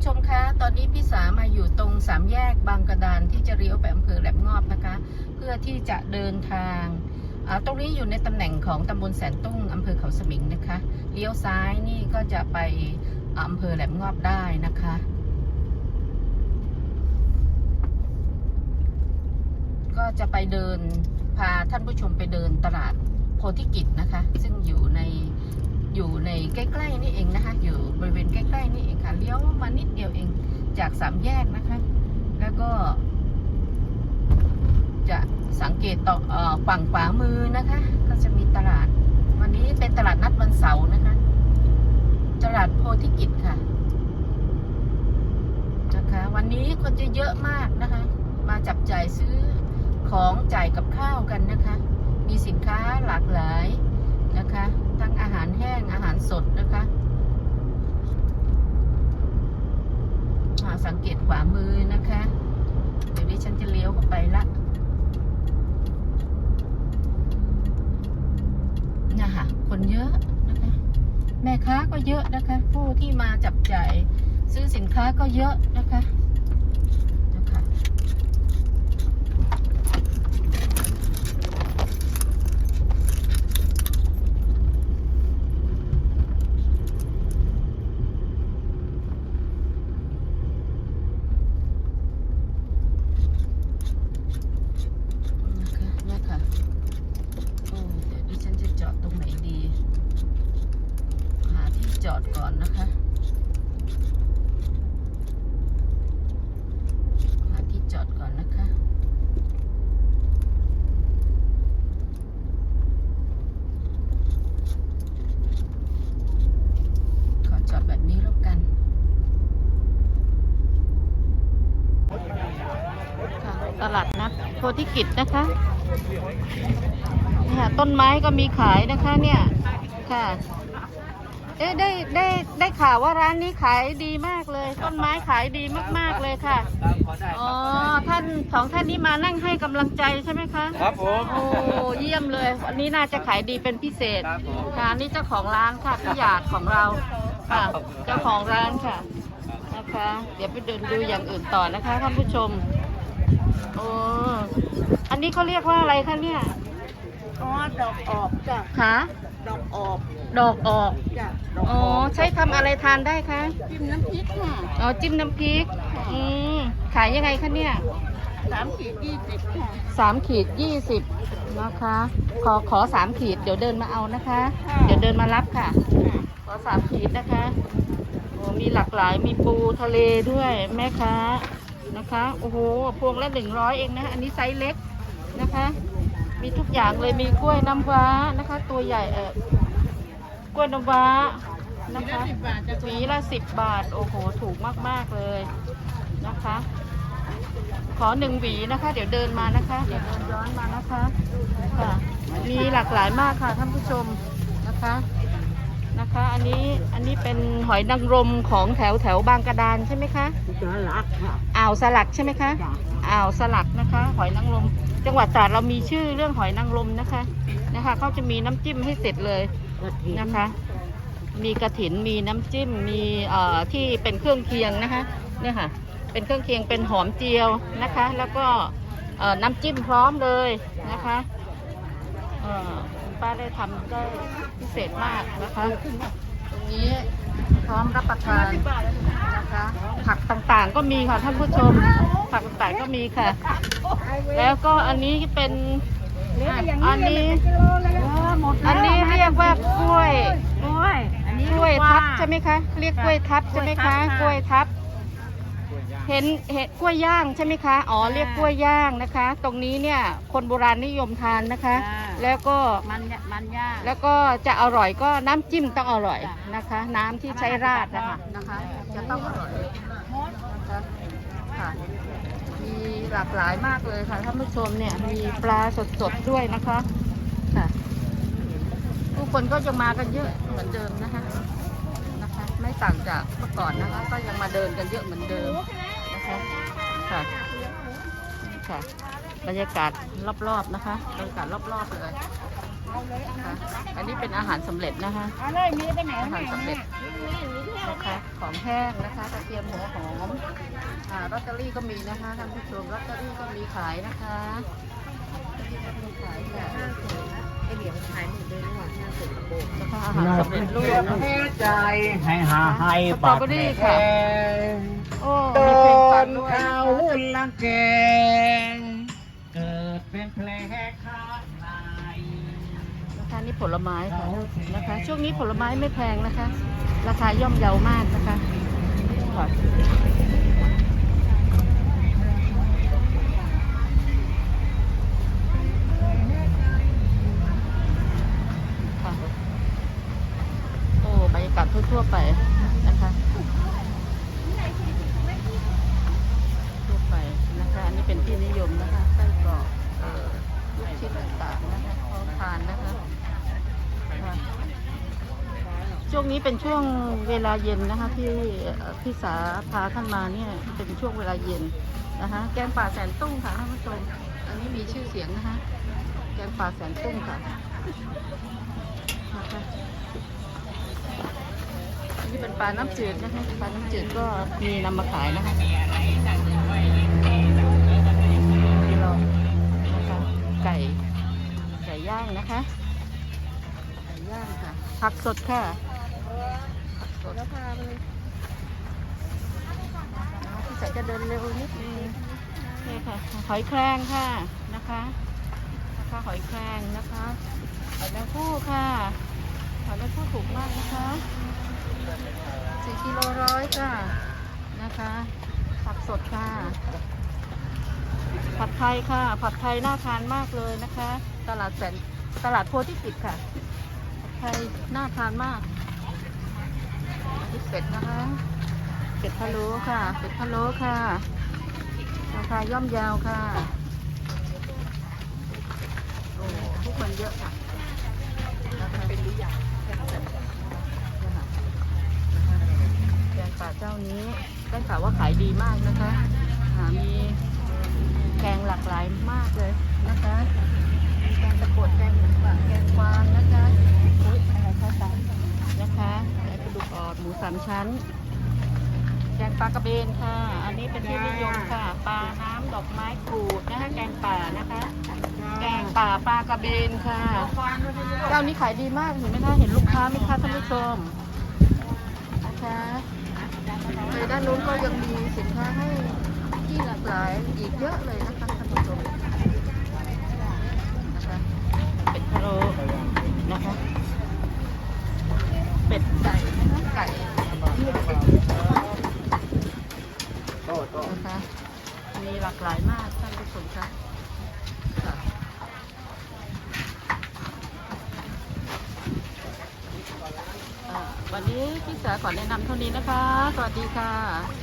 ผู้ชมคะ ตอนนี้พี่สามาอยู่ตรงสามแยกบางกระดานที่จะเลี้ยวไปอำเภอแหลมงอบนะคะ เพื่อที่จะเดินทางตรงนี้อยู่ในตำแหน่งของตำบลแสนตุ้งอำเภอเขาสมิงนะคะเลี้ยวซ้ายนี่ก็จะไปอำเภอแหลมงอบได้นะคะก็จะไปเดินพาท่านผู้ชมไปเดินตลาดโพธิกิจนะคะ ซึ่งอยู่ใน อยู่ในใกล้ๆนี่เองนะคะ อยู่บริเวณใกล้ๆนี่เองค่ะเลี้ยวมานิดเดียวเองจากสามแยกนะคะ แล้วก็ จะสังเกตต่อฝั่งขวามือนะคะ ก็จะมีตลาด วันนี้เป็นตลาดนัดวันเสาร์นะคะ ตลาดโพธิกิจค่ะนะคะ วันนี้คนจะเยอะมากนะคะ มาจับจ่ายซื้อของจ่ายกับข้าวกันนะคะ มีสินค้าหลากหลายนะคะ ทั้งอาหารแห้งอาหารสดนะคะอ่าสังเกตขวามือนะคะ เดี๋ยวดิฉันจะเลี้ยวเข้าไปละนี่ค่ะคนเยอะนะคะ แม่ค้าก็เยอะนะคะ ผู้ที่มาจับจ่ายซื้อสินค้าก็เยอะนะคะ นะคะเนี่ยค่ะโอ้เดี๋ยวดิฉันจะจอดตรงไหนดี หาที่จอดก่อนนะคะ หาที่จอดก่อนนะคะ ขอจอดแบบนี้แล้วกัน ค่ะ ตลาดนัดโพธิกิจนะคะเนี่ยต้นไม้ก็มีขายนะคะเนี่ยค่ะ เอ๊ะได้ได้ได้ข่าวว่าร้านนี้ขายดีมากเลย ต้นไม้ขายดีมากๆเลยค่ะอ๋อท่านสองท่านนี้มานั่งให้กำลังใจใช่ไหมคะครับผมโอ้เยี่ยมเลยวันนี้น่าจะขายดีเป็นพิเศษครับผมค่ะนี่เจ้าของร้านค่ะพี่หยาดของเราค่ะเจ้าของร้านค่ะนะคะ เดี๋ยวไปเดินดูอย่างอื่นต่อนะคะท่านผู้ชม โอ้อันนี้เขาเรียกว่าอะไรคะเนี่ยอ๋อดอกออกจ้ะคะดอกออกดอกออก จ้ะดอกอ๋อออกใช้ทำอะไรทานได้คะ จิ้มน้ำพริกค่ะอ๋อ จิ้มน้ำพริก อืม ขายยังไงคะเนี่ย สามขีดยี่สิบค่ะสามขีดยี่สิบนะคะ ขอขอสามขีดเดี๋ยวเดินมาเอานะคะค่ะเดี๋ยวเดินมารับค่ะ ขอสามขีดนะคะโอ้มีหลากหลายมีปูทะเลด้วยแม่ค้า นะคะ โอ้โห พวงละหนึ่งร้อยเองนะ อันนี้ไซส์เล็กนะคะ มีทุกอย่างเลย มีกล้วยน้ำว้านะคะ ตัวใหญ่เออกล้วยน้ำว้านะคะหวีละสิบบาท โอ้โห ถูกมากๆเลยนะคะ ขอหนึ่งหวีนะคะ เดี๋ยวเดินมานะคะ เดี๋ยวเดินย้อนมานะคะ ค่ะ มีหลากหลายมากค่ะท่านผู้ชมนะคะ นะคะ อันนี้อันนี้เป็นหอยนางรมของแถวแถวบางกระดานใช่ไหมคะจะรักค่ะอ่าวสลักใช่ไหมคะจ้ะอ่าวสลักนะคะ หอยนางรมจังหวัดตราดเรามีชื่อเรื่องหอยนางรมนะคะนะคะเขาจะมีน้ำจิ้มให้เสร็จเลยกระถิ่นนะคะ มีกระถินมีน้ำจิ้มมีเอ่อที่เป็นเครื่องเคียงนะคะเนี่ยค่ะเป็นเครื่องเคียงเป็นหอมเจียวนะคะ แล้วก็เอ่อน้ำจิ้มพร้อมเลยนะคะเอ่อ คุณป้าได้ทำได้พิเศษมากนะคะ ตรงนี้พร้อมรับประทานนะคะ ผักต่างๆก็มีค่ะท่านผู้ชม ผักต่างๆก็มีค่ะ แล้วก็อันนี้เป็นอันนี้อันนี้เรียกว่ากล้วยกล้วยอันนี้กล้วยทับใช่ไหมคะ เรียกกล้วยทับใช่ไหมคะกกล้ล้ววยยทัทับบ เห็นเห็นกล้วยย่างใช่ไหมคะ อ๋อเรียกกล้วยย่างนะคะ ตรงนี้เนี่ยคนโบราณนิยมทานนะคะแล้วก็มันมันย่างแล้วก็จะอร่อยก็น้ำจิ้มต้องอร่อยจ้ะนะคะ น้ำที่ใช้ราดนะคะ นะคะ จะต้องอร่อยนะคะค่ะมีหลากหลายมากเลยค่ะท่านผู้ชมเนี่ยมีปลาสดๆด้วยนะคะค่ะผู้คนก็ยังมากันเยอะเหมือนเดิมนะคะนะคะ ไม่ต่างจากเมื่อก่อนนะคะ ก็ยังมาเดินกันเยอะเหมือนเดิม นะคะค่ะนี่ค่ะ บรรยากาศรอบๆนะคะบรรยากาศรอบๆเลยค่ะอันนี้เป็นอาหารสำเร็จนะคะเอาเลยมีไปไหนอาหารสำเร็จเนะคะของแห้งนะคะกระเทียมหัวหอมอ่าลอตเตอรี่ก็มีนะคะท่านผู้ชมลอตเตอรี่ก็มีขายนะคะมีขายค่ะไอเหลียมขายหมดเลยนี่หว่าห้าสิบกระโปงแล้วก็อาหารสำเร็จรูปหัวใจให้หาให้สตรอเบอรี่ค่ะ โอ้โดนเขาลังแกงเกิดเป็นแผลข้างในนะคะนี่ผลไม้ค่ะนะคะ ช่วงนี้ผลไม้ไม่แพงนะคะ ราคาย่อมเยาวมากนะคะค่ะค่ะโอ้บรรยากาศทั่วๆไปนะคะ นะคะ อันนี้เป็นที่นิยมนะคะไส้กรอกเอ่อลูกชิ้นต่างๆนะคะพร้อทานนะคะช่วงนี้เป็นช่วงเวลาเย็นนะคะ ที่พี่สาพาท่านมาเนี่ยเป็นช่วงเวลาเย็นนะคะแกงป่าแสนตุ้งค่ะท่านผู้ชมอันนี้มีชื่อเสียงนะคะ แกงป่าแสนตุ้งค่ะนะคะอันนี้เป็นปลาน้ำจืดนะคะปลาน้ำจืดก็มีนำมาขายนะคะ นะคะไก่ย่างค่ะผักสดค่ะผักสดแล้วพาไปเลยพี่สายจะเดินเร็วนิดนึงนี่ค่ะหอยแครงค่ะนะคะนะคะหอยแครงนะคะหอยแมงผู้ค่ะหอยแมงผู้ถูกมากนะคะสี่กิโลร้อยค่ะนะคะผักสดค่ะ ผัดไทยค่ะ ผัดไทยน่าทานมากเลยนะคะ ตลาดแสน ตลาดโพธิกิจค่ะไทยน่าทานมากนี่เป็ดนะคะ เป็ดพะโล้ค่ะ เป็ดพะโล้ค่ะ ราคาย่อมยาวค่ะโอ้ทุกคนเยอะค่ะนะคะเป็นริยาแกงป่าเจ้านี้ได้ข่าวว่าขายดีมากนะคะ มีแกงหลากหลายมากเลยนะคะ แกงตะกรวดแกงหมูป่าแกงกวางนะคะอุ้ยอะไรคะตามนะคะแกงกระดูกอ่อนหมูสามชั้น แกงปลากระเบนค่ะ อันนี้เป็นที่นิยมค่ะ ปลาน้ำดอกไม้กรูดนะคะ แกงป่านะคะ แกงป่าปลากระเบนค่ะเจ้านี้ขายดีมากเห็นไหมคะเห็นลูกค้าไหมคะท่านผู้ชมนะคะในด้านนู้นก็ยังมีสินค้าให้ที่หลากหลายอีกเยอะเลยนะคะท่านผู้ชมนะคะเป็ดพะ โลนะคะ เป็ดไก่ไก่นะคะ มีหลากหลายมากท่านผู้ชมคะค่ะวันนี้พี่สาขอแนะนำเท่านี้นะคะ สวัสดีค่ะ